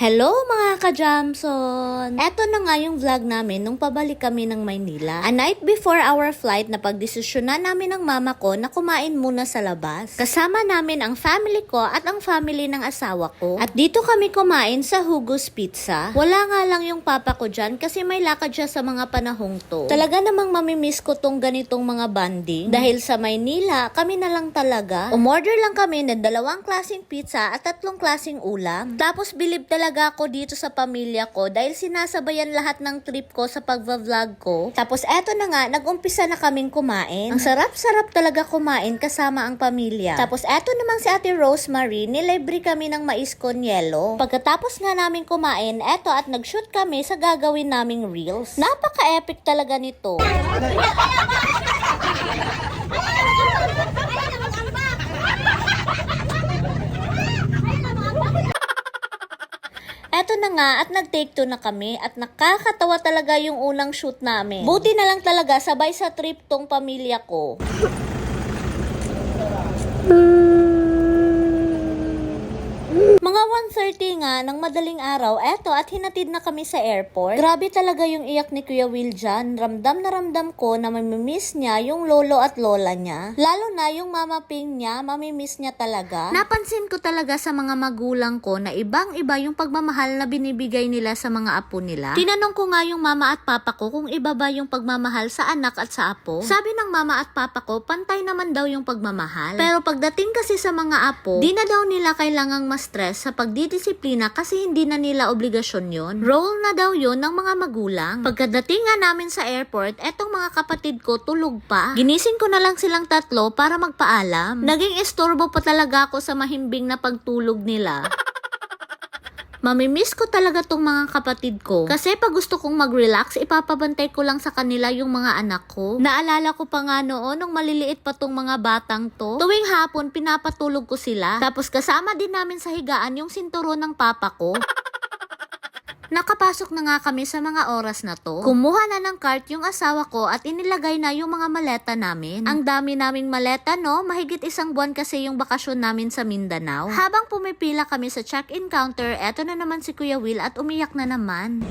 Hello mga ka-Jamson! Eto na nga yung vlog namin nung pabalik kami ng Maynila. A night before our flight, napagdesisyonan namin ng mama ko na kumain muna sa labas. Kasama namin ang family ko at ang family ng asawa ko. At dito kami kumain sa Hugo's Pizza. Wala nga lang yung papa ko dyan kasi may lakad siya sa mga panahong to. Talaga namang mamimiss ko tong ganitong mga banding. Dahil sa Maynila, kami na lang talaga. Umorder lang kami ng dalawang klaseng pizza at tatlong klaseng ulam. Tapos bilib talaga ako dito sa pamilya ko dahil sinasabayan lahat ng trip ko sa pagva-vlog ko. Tapos eto na nga, nag-umpisa na kaming kumain. Ang sarap-sarap talaga kumain kasama ang pamilya. Tapos eto namang si Ate Rosemary, nilibre kami ng mais con yelo. Pagkatapos nga namin kumain, eto at nag-shoot kami sa gagawin naming reels. Napaka-epic talaga nito. Eto na nga at nag-take two na kami at nakakatawa talaga yung unang shoot namin. Buti na lang talaga sabay sa trip tong pamilya ko. 1.30 nga ng madaling araw, eto at hinatid na kami sa airport. Grabe talaga yung iyak ni Kuya Will dyan. Ramdam na ramdam ko na mamimiss niya yung lolo at lola niya. Lalo na yung mama ping niya, mamimiss niya talaga. Napansin ko talaga sa mga magulang ko na ibang iba yung pagmamahal na binibigay nila sa mga apo nila. Tinanong ko nga yung mama at papa ko kung iba ba yung pagmamahal sa anak at sa apo. Sabi ng mama at papa ko, pantay naman daw yung pagmamahal. Pero pagdating kasi sa mga apo, di na daw nila kailangang ma-stress sa pagdidisiplina kasi hindi na nila obligasyon yon. Role na daw yon ng mga magulang. Pagkadating nga namin sa airport, etong mga kapatid ko tulog pa. Ginising ko na lang silang tatlo para magpaalam. Naging estorbo pa talaga ako sa mahimbing na pagtulog nila. Mamimiss ko talaga tong mga kapatid ko. Kasi pag gusto kong mag-relax, ipapabantay ko lang sa kanila yung mga anak ko. Naalala ko pa nga noon nung maliliit pa tong mga batang to. Tuwing hapon, pinapatulog ko sila. Tapos kasama din namin sa higaan yung sinturon ng papa ko. Nakapasok na nga kami sa mga oras na to. Kumuha na ng cart yung asawa ko at inilagay na yung mga maleta namin. Ang dami naming maleta no, mahigit isang buwan kasi yung bakasyon namin sa Mindanao. Habang pumipila kami sa check-in counter, eto na naman si Kuya Will at umiyak na naman.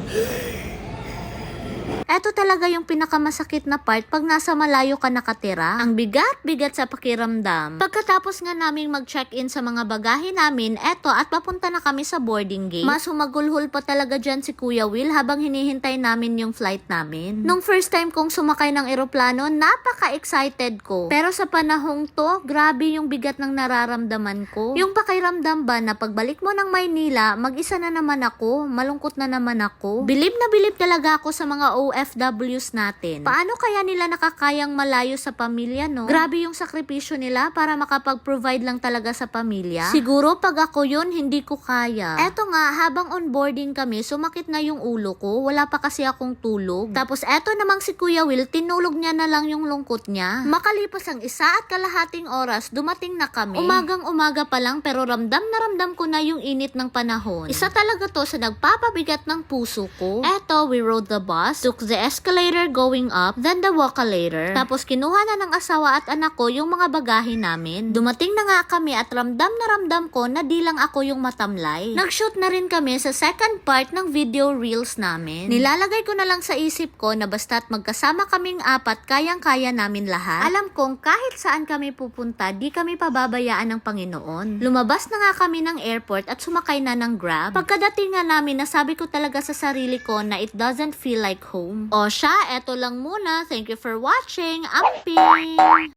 Eto talaga yung pinakamasakit na part pag nasa malayo ka nakatira. Ang bigat-bigat sa pakiramdam. Pagkatapos nga naming mag-check-in sa mga bagahe namin, eto at papunta na kami sa boarding gate. Mas humagulhol pa talaga dyan si Kuya Will habang hinihintay namin yung flight namin. Nung first time kong sumakay ng eroplano, napaka-excited ko. Pero sa panahong to, grabe yung bigat ng nararamdaman ko. Yung pakiramdam ba na pagbalik mo ng Maynila, mag-isa na naman ako, malungkot na naman ako. Bilib na bilib talaga ako sa mga OFWs natin. Paano kaya nila nakakayang malayo sa pamilya, no? Grabe yung sakripisyo nila para makapag-provide lang talaga sa pamilya. Siguro pag ako yun, hindi ko kaya. Eto nga, habang onboarding kami, sumakit na yung ulo ko. Wala pa kasi akong tulog. Tapos eto namang si Kuya Will, tinulog niya na lang yung lungkot niya. Makalipas ang isa at kalahating oras, dumating na kami. Umagang umaga pa lang pero ramdam na ramdam ko na yung init ng panahon. Isa talaga to sa nagpapabigat ng puso ko. Eto, we rode the bus, took the escalator going up, then the walkalator. Tapos kinuha na ng asawa at anak ko yung mga bagahe namin. Dumating na nga kami at ramdam na ramdam ko na di lang ako yung matamlay. Nag-shoot na rin kami sa second part ng video reels namin. Nilalagay ko na lang sa isip ko na basta't magkasama kaming apat, kayang-kaya namin lahat. Alam kong kahit saan kami pupunta, di kami pababayaan ng Panginoon. Lumabas na nga kami ng airport at sumakay na ng Grab. Pagkadating nga namin, nasabi ko talaga sa sarili ko na it doesn't feel like home. O siya, eto lang muna. Thank you for watching. Amping!